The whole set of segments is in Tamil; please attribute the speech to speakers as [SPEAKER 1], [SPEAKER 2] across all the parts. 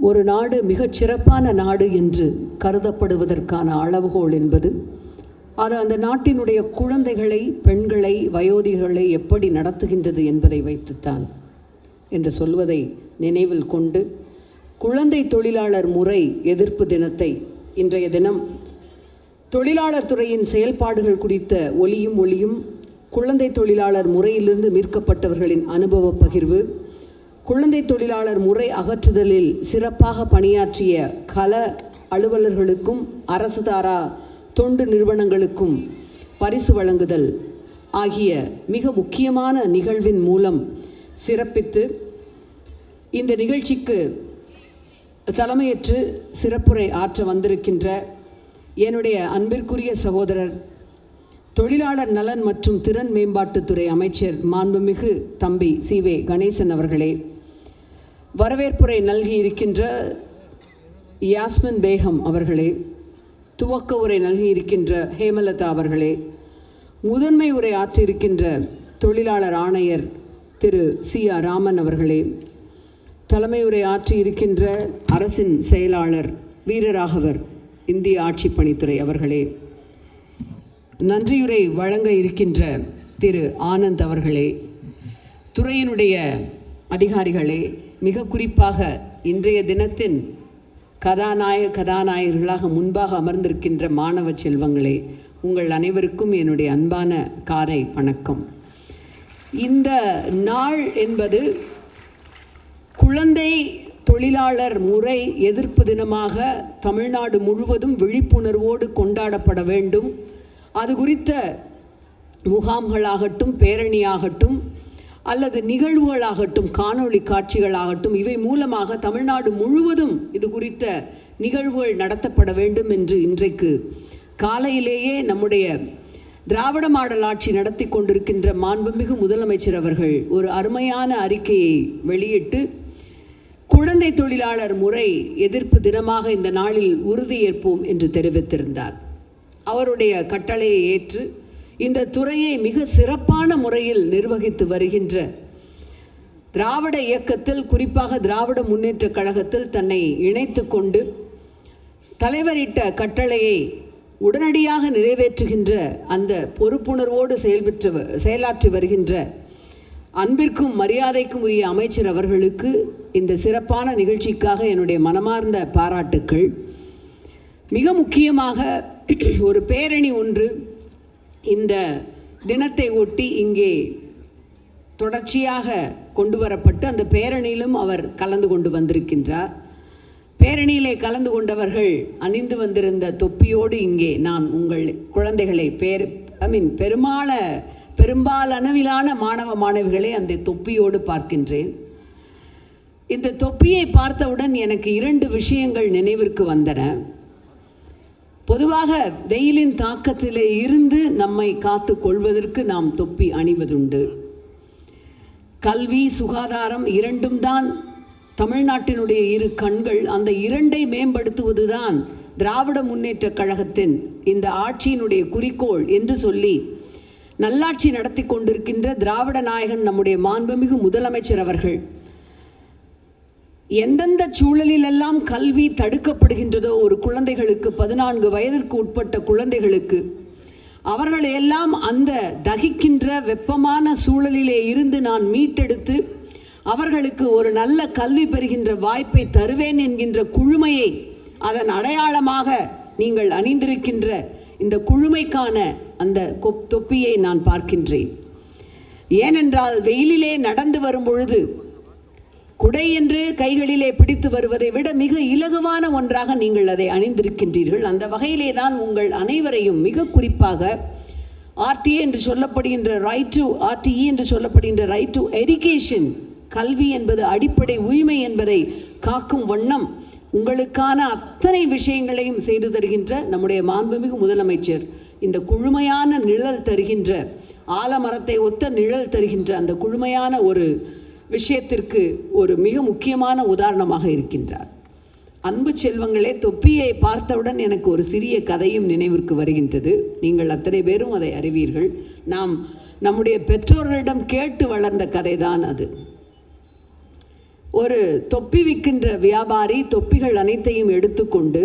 [SPEAKER 1] ஒரு நாடு மிகச் சிறப்பான நாடு என்று கருதப்படுவதற்கான அளவுகோல் என்பது அது அந்த நாட்டினுடைய குழந்தைகளை பெண்களை வயோதிகளை எப்படி நடத்துகின்றது என்பதை வைத்துத்தான் என்று சொல்வதை நினைவில் கொண்டு குழந்தை தொழிலாளர் முறை எதிர்ப்பு தினத்தை இன்றைய தினம் தொழிலாளர் துறையின் செயல்பாடுகள் குறித்த ஒலியும் ஒளியும் குழந்தை தொழிலாளர் முறையிலிருந்து மீட்கப்பட்டவர்களின் அனுபவ பகிர்வு குழந்தை தொழிலாளர் முறை அகற்றுதலில் சிறப்பாக பணியாற்றிய கல அலுவலர்களுக்கும் அரசு தாரா தொண்டு நிறுவனங்களுக்கும் பரிசு வழங்குதல் ஆகிய மிக முக்கியமான நிகழ்வின் மூலம் சிறப்பித்து இந்த நிகழ்ச்சிக்கு தலைமையேற்று சிறப்புரை ஆற்ற வந்திருக்கின்ற என்னுடைய அன்பிற்குரிய சகோதரர் தொழிலாளர் நலன் மற்றும் திறன் மேம்பாட்டுத்துறை அமைச்சர் மாண்புமிகு தம்பி சி வே கணேசன் அவர்களே. வரவேற்புரை நல்கி இருக்கின்ற யாஸ்மின் பேகம் அவர்களே துவக்க உரை நல்கி இருக்கின்ற ஹேமலதா அவர்களே முதன்மை உரை ஆற்றியிருக்கின்ற தொழிலாளர் ஆணையர் திரு சி ஆர் ராமன் அவர்களே தலைமை உரை ஆற்றியிருக்கின்ற அரசின் செயலாளர் வீரராகவர் இந்திய ஆட்சி பணித்துறை அவர்களே நன்றியுரை வழங்க இருக்கின்ற திரு ஆனந்த் அவர்களே துறையினுடைய அதிகாரிகளே மிக குறிப்பாக இன்றைய தினத்தின் கதாநாயக கதாநாயகர்களாக முன்பாக அமர்ந்திருக்கின்ற மாணவ செல்வங்களே உங்கள் அனைவருக்கும் என்னுடைய அன்பான காரை வணக்கம். இந்த நாள் என்பது குழந்தை தொழிலாளர் முறை எதிர்ப்பு தினமாக தமிழ்நாடு முழுவதும் விழிப்புணர்வோடு கொண்டாடப்பட வேண்டும். அது குறித்த முகாம்களாகட்டும் பேரணியாகட்டும் அல்லது நிகழ்வுகளாகட்டும் காணொளி காட்சிகளாகட்டும் இவை மூலமாக தமிழ்நாடு முழுவதும் இது குறித்த நிகழ்வுகள் நடத்தப்பட வேண்டும் என்று இன்றைக்கு காலையிலேயே நம்முடைய திராவிட மாடல் ஆட்சி நடத்தி கொண்டிருக்கின்ற மாண்புமிகு முதலமைச்சர் அவர்கள் ஒரு அருமையான அறிக்கையை வெளியிட்டு குழந்தை தொழிலாளர் முறை எதிர்ப்பு தினமாக இந்த நாளில் உறுதியேற்போம் என்று தெரிவித்திருந்தார். அவருடைய கட்டளையை ஏற்று இந்த துறையை மிக சிறப்பான முறையில் நிர்வகித்து வருகின்ற திராவிட இயக்கத்தில் குறிப்பாக திராவிட முன்னேற்றக் கழகத்தில் தன்னை இணைத்து கொண்டு தலைவரிட்ட கட்டளையை உடனடியாக நிறைவேற்றுகின்ற அந்த பொறுப்புணர்வோடு செயல்பெற்று செயலாற்றி வருகின்ற அன்பிற்கும் மரியாதைக்கும் உரிய அமைச்சர் அவர்களுக்கு இந்த சிறப்பான நிகழ்ச்சிக்காக என்னுடைய மனமார்ந்த பாராட்டுக்கள். மிக முக்கியமாக ஒரு பேரணி ஒன்று இந்த தினத்தை ஒட்டி இங்கே தொடர்ச்சியாக கொண்டு வரப்பட்டு அந்த பேரணியிலும் அவர் கலந்து கொண்டு வந்திருக்கின்றார். பேரணியிலே கலந்து கொண்டவர்கள் அணிந்து வந்திருந்த தொப்பியோடு இங்கே நான் உங்கள் குழந்தைகளை பேர் ஐ மீன் பெரும்பால பெரும்பாலானவிலான மாணவ மாணவிகளை அந்த தொப்பியோடு பார்க்கின்றேன். இந்த தொப்பியை பார்த்தவுடன் எனக்கு இரண்டு விஷயங்கள் நினைவிற்கு வந்தன. பொதுவாக வெயிலின் தாக்கத்திலே இருந்து நம்மை காத்து கொள்வதற்கு நாம் தொப்பி அணிவதுண்டு. கல்வி சுகாதாரம் இரண்டும் தான் தமிழ்நாட்டினுடைய இரு கண்கள். அந்த இரண்டை மேம்படுத்துவதுதான் திராவிட முன்னேற்றக் கழகத்தின் இந்த ஆட்சியினுடைய குறிக்கோள் என்று சொல்லி நல்லாட்சி நடத்தி கொண்டிருக்கின்ற திராவிட நாயகன் நம்முடைய மாண்புமிகு முதலமைச்சர் அவர்கள் எந்தெந்த சூழலிலெல்லாம் கல்வி தடுக்கப்படுகின்றதோ ஒரு குழந்தைகளுக்கு பதினான்கு வயதிற்கு உட்பட்ட குழந்தைகளுக்கு அவர்கள் எல்லாம் அந்த தகிக்கின்ற வெப்பமான சூழலிலே இருந்து நான் மீட்டெடுத்து அவர்களுக்கு ஒரு நல்ல கல்வி பெறுகின்ற வாய்ப்பை தருவேன் என்கின்ற குழுமையை அதன் அடையாளமாக நீங்கள் அணிந்திருக்கின்ற இந்த குழுமைக்கான அந்த கொப் தொப்பியை நான் பார்க்கின்றேன். ஏனென்றால் வெயிலிலே நடந்து வரும் பொழுது குடை என்று கைகளிலே பிடித்து வருவதை விட மிக இலகுவான ஒன்றாக நீங்கள் அதை அணிந்திருக்கின்றீர்கள். அந்த வகையிலே தான் உங்கள் அனைவரையும் மிக குறிப்பாக ஆர்டிஏ என்று சொல்லப்படுகின்ற ரைட் டு ஆர்டிஇ என்று சொல்லப்படுகின்ற ரைட் டு எஜுகேஷன் கல்வி என்பது அடிப்படை உரிமை என்பதை காக்கும் வண்ணம் உங்களுக்கான அத்தனை விஷயங்களையும் செய்து தருகின்ற நம்முடைய மாண்புமிகு முதலமைச்சர். இந்த குழுமையான நிழல் தருகின்ற ஆலமரத்தை ஒத்த நிழல் தருகின்ற அந்த குழுமையான ஒரு விஷயத்திற்கு ஒரு மிக முக்கியமான உதாரணமாக இருக்கின்றார். அன்பு செல்வங்களே தொப்பியை பார்த்தவுடன் எனக்கு ஒரு சிறிய கதையும் நினைவிற்கு வருகின்றது. நீங்கள் அத்தனை பேரும் அதை அறிவீர்கள். நாம் நம்முடைய பெற்றோர்களிடம் கேட்டு வளர்ந்த கதைதான் அது. ஒரு தொப்பி விற்கின்ற வியாபாரி தொப்பிகள் அனைத்தையும் எடுத்துக்கொண்டு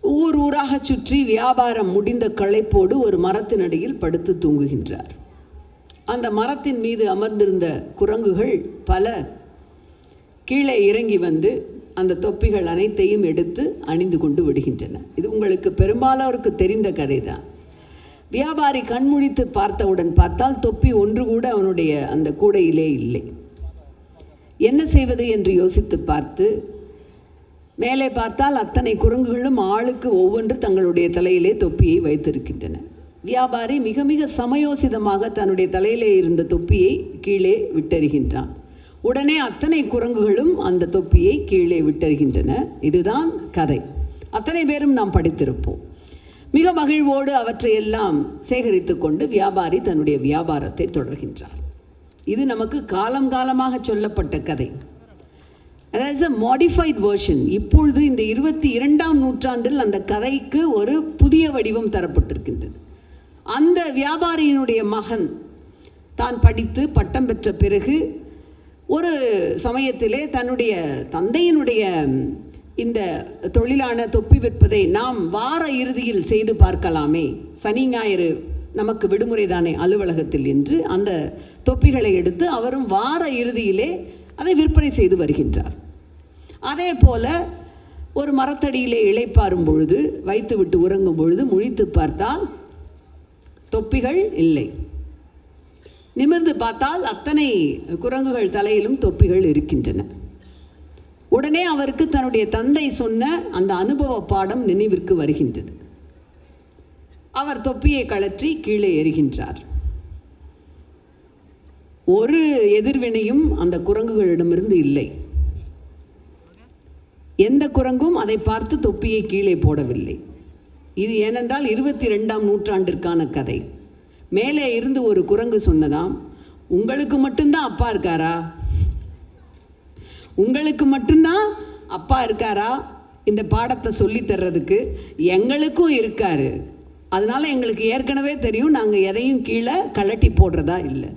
[SPEAKER 1] ஊர் ஊராக சுற்றி வியாபாரம் முடிந்த களைப்போடு ஒரு மரத்தினடியில் படுத்து தூங்குகின்றார். அந்த மரத்தின் மீது அமர்ந்திருந்த குரங்குகள் பல. கீழே இறங்கி வந்து அந்த தொப்பிகள் அனைத்தையும் எடுத்து அணிந்து கொண்டு விடுகின்றன. இது உங்களுக்கு பெரும்பாலோருக்கு தெரிந்த கதை தான் வியாபாரி கண்முழித்து பார்த்தவுடன் பார்த்தால் தொப்பி ஒன்று கூட அவனுடைய அந்த கூடையிலே இல்லை. என்ன செய்வது என்று யோசித்து பார்த்து மேலே பார்த்தால் அத்தனை குரங்குகளும் ஆளுக்கு ஒவ்வொன்று தங்களுடைய தலையிலே தொப்பியை வைத்திருக்கின்றன. வியாபாரி மிக மிக சமயோசிதமாக தன்னுடைய தலையிலே இருந்த தொப்பியை கீழே விட்டெறிகின்றான் உடனே அத்தனை குரங்குகளும் அந்த தொப்பியை கீழே விட்டறிகின்றன இதுதான் கதை. அத்தனை பேரும் நாம் படித்திருப்போம். மிக மகிழ்வோடு அவற்றையெல்லாம் சேகரித்து கொண்டு வியாபாரி தன்னுடைய வியாபாரத்தை தொடர்கின்றார் இது நமக்கு காலம் காலமாக சொல்லப்பட்ட கதை. அதாவது மாடிஃபைட் வேர்ஷன் இப்பொழுது இந்த இருபத்தி இரண்டாம் நூற்றாண்டில் அந்த கதைக்கு ஒரு புதிய வடிவம் தரப்பட்டிருக்கின்றது. அந்த வியாபாரியினுடைய மகன் தான் படித்து பட்டம் பெற்ற பிறகு ஒரு சமயத்திலே தன்னுடைய தந்தையினுடைய இந்த தொழிலான தொப்பி விற்பதை நாம் வார இறுதியில் செய்து பார்க்கலாமே. சனி ஞாயிறு நமக்கு விடுமுறை தானே அலுவலகத்தில் என்று அந்த தொப்பிகளை எடுத்து அவரும் வார இறுதியிலே அதை விற்பனை செய்து வருகின்றார். அதே போல ஒரு மரத்தடியிலே இழைப்பாரும் பொழுது வைத்துவிட்டு உறங்கும் பொழுது முழித்து பார்த்தால் தொப்பிகள் இல்லை. நிமிர்ந்து பார்த்தால் அத்தனை குரங்குகள் தலையிலும் தொப்பிகள் இருக்கின்றன. உடனே அவருக்கு தன்னுடைய தந்தை சொன்ன அந்த அனுபவ பாடம் நினைவிற்கு வருகின்றது. அவர் தொப்பியை கழற்றி கீழே எறிகின்றார். ஒரு எதிர்வினையும் அந்த குரங்குகளிடமிருந்து இல்லை. எந்த குரங்கும் அதை பார்த்து தொப்பியை கீழே போடவில்லை. இது ஏனென்றால் இருபத்தி ரெண்டாம் நூற்றாண்டிற்கான கதை. மேலே இருந்து ஒரு குரங்கு சொன்னதாம் உங்களுக்கு மட்டும்தான் அப்பா இருக்காரா? உங்களுக்கு மட்டும்தான் அப்பா இருக்காரா? இந்த பாடத்தை சொல்லித் தர்றதுக்கு எங்களுக்கும் இருக்காரு. அதனால எங்களுக்கு ஏற்கனவே தெரியும் நாங்கள் எதையும் கீழே கழட்டி போடுறதா இல்லை.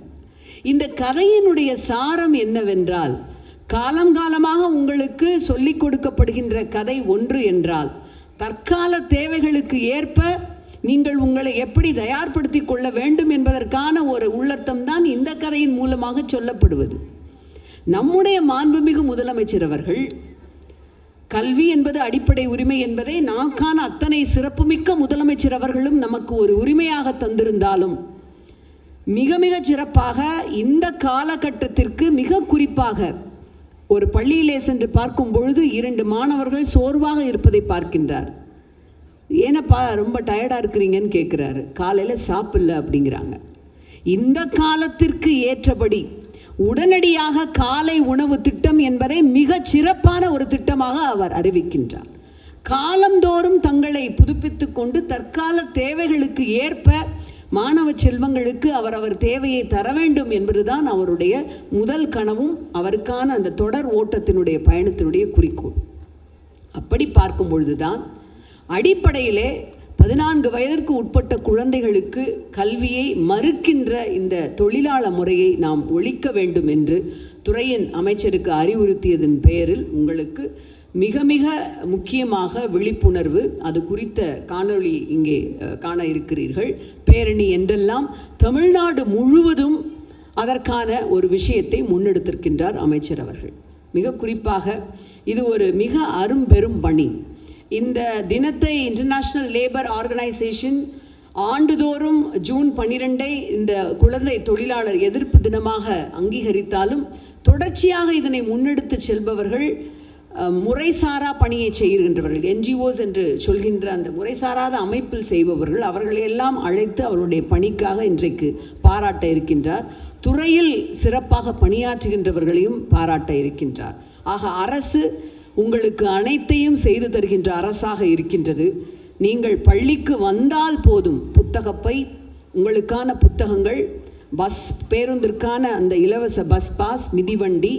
[SPEAKER 1] இந்த கதையினுடைய சாரம் என்னவென்றால் காலம் காலமாக உங்களுக்கு சொல்லிக் கொடுக்கப்படுகின்ற கதை ஒன்று என்றால் தற்கால தேவைகளுக்கு ஏற்ப நீங்கள் உங்களை எப்படி தயார்படுத்தி கொள்ள வேண்டும் என்பதற்கான ஒரு உள்ளர்த்தம் தான் இந்த கதையின் மூலமாக சொல்லப்படுவது. நம்முடைய மாண்புமிகு முதலமைச்சர் அவர்கள் கல்வி என்பது அடிப்படை உரிமை என்பதை நாக்கான அத்தனை சிறப்புமிக்க முதலமைச்சர் அவர்களும் நமக்கு ஒரு உரிமையாக தந்திருந்தாலும் மிக மிக சிறப்பாக இந்த காலகட்டத்திற்கு மிக குறிப்பாக ஒரு பள்ளியிலே சென்று பார்க்கும் பொழுது இரண்டு மாணவர்கள் சோர்வாக இருப்பதை பார்க்கின்றார். ஏனப்பா ரொம்ப டயர்டாக இருக்கிறீங்கன்னு கேட்குறாரு காலையில் சாப்பிடல அப்படிங்கிறாங்க. இந்த காலத்திற்கு ஏற்றபடி உடனடியாக காலை உணவு திட்டம் என்பதை மிகச் சிறப்பான ஒரு திட்டமாக அவர் அறிவிக்கின்றார். காலந்தோறும் தங்களை புதுப்பித்து கொண்டு தற்கால தேவைகளுக்கு ஏற்ப மாணவ செல்வங்களுக்கு அவர் அவர் தேவையை தர வேண்டும் என்பதுதான் அவருடைய முதல் கனவும் அவருக்கான அந்த தொடர் ஓட்டத்தினுடைய பயணத்தினுடைய குறிக்கோள். அப்படி பார்க்கும் பொழுதுதான் அடிப்படையிலே பதினான்கு வயதிற்கு உட்பட்ட குழந்தைகளுக்கு கல்வியை மறுக்கின்ற இந்த தொழிலாள முறையை நாம் ஒழிக்க வேண்டும் என்று துறையின் அமைச்சருக்கு அறிவுறுத்தியதன் பெயரில் உங்களுக்கு மிக மிக முக்கியமாக விழிப்புணர்வு அது குறித்த காணொளி இங்கே காண இருக்கிறீர்கள். பேரணி என்றெல்லாம் தமிழ்நாடு முழுவதும் அதற்கான ஒரு விஷயத்தை முன்னெடுத்திருக்கின்றார் அமைச்சர் அவர்கள். மிக குறிப்பாக இது ஒரு மிக அரும்பெரும் பணி. இந்த தினத்தை இன்டர்நேஷ்னல் லேபர் ஆர்கனைசேஷன் ஆண்டுதோறும் ஜூன் பன்னிரெண்டை இந்த குழந்தை தொழிலாளர் எதிர்ப்பு தினமாக அங்கீகரித்தாலும் தொடர்ச்சியாக இதனை முன்னெடுத்து செல்பவர்கள் முறைசாரா பணியை செய்கின்றவர்கள் என்ஜிஓஸ் என்று சொல்கின்ற அந்த முறைசாராத அமைப்பில் செய்பவர்கள் அவர்களையெல்லாம் அழைத்து அவருடைய பணிக்காக இன்றைக்கு பாராட்ட இருக்கின்றார். துறையில் சிறப்பாக பணியாற்றுகின்றவர்களையும் பாராட்ட இருக்கின்றார். ஆக அரசு உங்களுக்கு அனைத்தையும் செய்து தருகின்ற அரசாக இருக்கின்றது. நீங்கள் பள்ளிக்கு வந்தால் போதும் புத்தகப்பை உங்களுக்கான புத்தகங்கள் பஸ் பேருந்திற்கான அந்த இலவச பஸ் பாஸ் மிதிவண்டி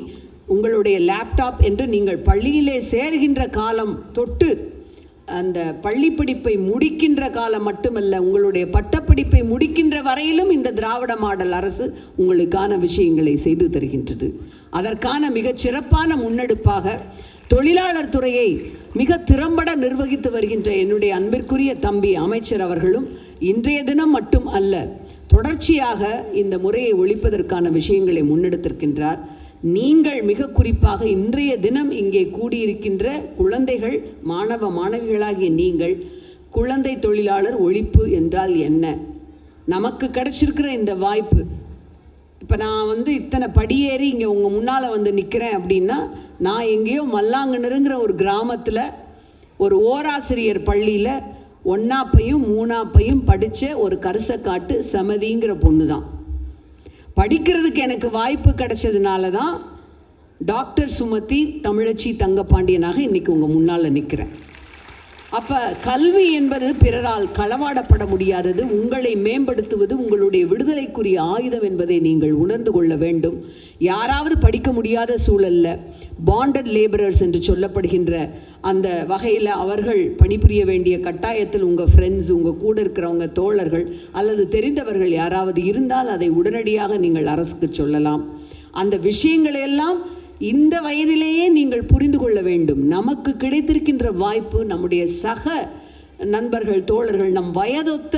[SPEAKER 1] உங்களுடைய லேப்டாப் என்று நீங்கள் பள்ளியிலே சேர்கின்ற காலம் தொட்டு அந்த பள்ளிப்படிப்பை முடிக்கின்ற காலம் மட்டுமல்ல உங்களுடைய பட்டப்படிப்பை முடிக்கின்ற வரையிலும் இந்த திராவிட மாடல் அரசு உங்களுக்கான விஷயங்களை செய்து தருகின்றது. அதற்கான மிகச் சிறப்பான முன்னெடுப்பாக தொழிலாளர் துறையை மிக திறம்பட நிர்வகித்து வருகின்ற என்னுடைய அன்பிற்குரிய தம்பி அமைச்சர் அவர்களும் இன்றைய தினம் மட்டும் அல்ல தொடர்ச்சியாக இந்த முறையை ஒழிப்பதற்கான விஷயங்களை முன்னெடுத்திருக்கின்றார். நீங்கள் மிக குறிப்பாக இன்றைய தினம் இங்கே கூடியிருக்கின்ற குழந்தைகள் மாணவ மாணவிகளாகிய நீங்கள் குழந்தை தொழிலாளர் ஒழிப்பு என்றால் என்ன? நமக்கு கிடைச்சிருக்கிற இந்த வாய்ப்பு. இப்போ நான் வந்து இத்தனை படியேறி இங்கே உங்கள் முன்னால் வந்து நிற்கிறேன் அப்படின்னா நான் எங்கேயோ மல்லாங்கண்ணுங்கிற ஒரு கிராமத்தில் ஒரு ஓராசிரியர் பள்ளியில் ஒன்னாப்பையும் மூணாப்பையும் படித்த ஒரு கருசக்காட்டு சமதிங்கிற பொண்ணு தான் படிக்கிறதுக்கு எனக்கு வாய்ப்பு கிடைச்சதுனால தான் டாக்டர் சுமதி தமிழச்சி தங்கப்பாண்டியனாக இன்றைக்கி உங்கள் முன்னால் நிற்கிறேன் அப்போ கல்வி என்பது பிறரால் களவாடப்பட முடியாதது உங்களை மேம்படுத்துவது உங்களுடைய விடுதலைக்குரிய ஆயுதம் என்பதை நீங்கள் உணர்ந்து கொள்ள வேண்டும். யாராவது படிக்க முடியாத சூழல்ல பாண்டட் லேபரர்ஸ் என்று சொல்லப்படுகின்ற அந்த வகையில் அவர்கள் பணிபுரிய வேண்டிய கட்டாயத்தில் உங்கள் ஃப்ரெண்ட்ஸ் உங்கள் கூட இருக்கிறவங்க தோழர்கள் அல்லது தெரிந்தவர்கள் யாராவது இருந்தால் அதை உடனடியாக நீங்கள் அரசுக்கு சொல்லலாம். அந்த விஷயங்களையெல்லாம் இந்த வயதிலேயே நீங்கள் புரிந்து வேண்டும். நமக்கு கிடைத்திருக்கின்ற வாய்ப்பு நம்முடைய சக நண்பர்கள் தோழர்கள் நம் வயதொத்த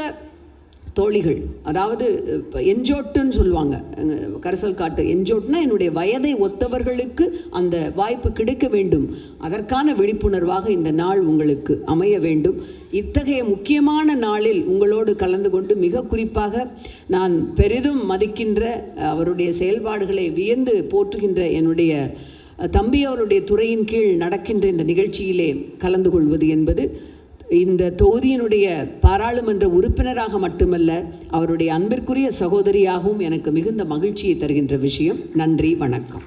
[SPEAKER 1] தோழிகள் அதாவது இப்போ என்ஜோட்டுன்னு சொல்லுவாங்க. அங்க கரிசல் காட்டு என்ஜோட்னா என்னுடைய வயதை ஒத்தவர்களுக்கு அந்த வாய்ப்பு கிடைக்க வேண்டும். அதற்கான விழிப்புணர்வாக இந்த நாள் உங்களுக்கு அமைய வேண்டும். இத்தகைய முக்கியமான நாளில் உங்களோடு கலந்து கொண்டு மிக குறிப்பாக நான் பெரிதும் மதிக்கின்ற அவருடைய செயல்பாடுகளை வியந்து போற்றுகின்ற என்னுடைய தம்பி அவருடைய துறையின் கீழ் நடக்கின்ற இந்த நிகழ்ச்சியிலே கலந்து கொள்வது என்பது இந்த தொகுதியினுடைய பாராளுமன்ற உறுப்பினராக மட்டுமல்ல அவருடைய அன்பிற்குரிய சகோதரியாகவும் எனக்கு மிகுந்த மகிழ்ச்சியை தருகின்ற விஷயம். நன்றி வணக்கம்.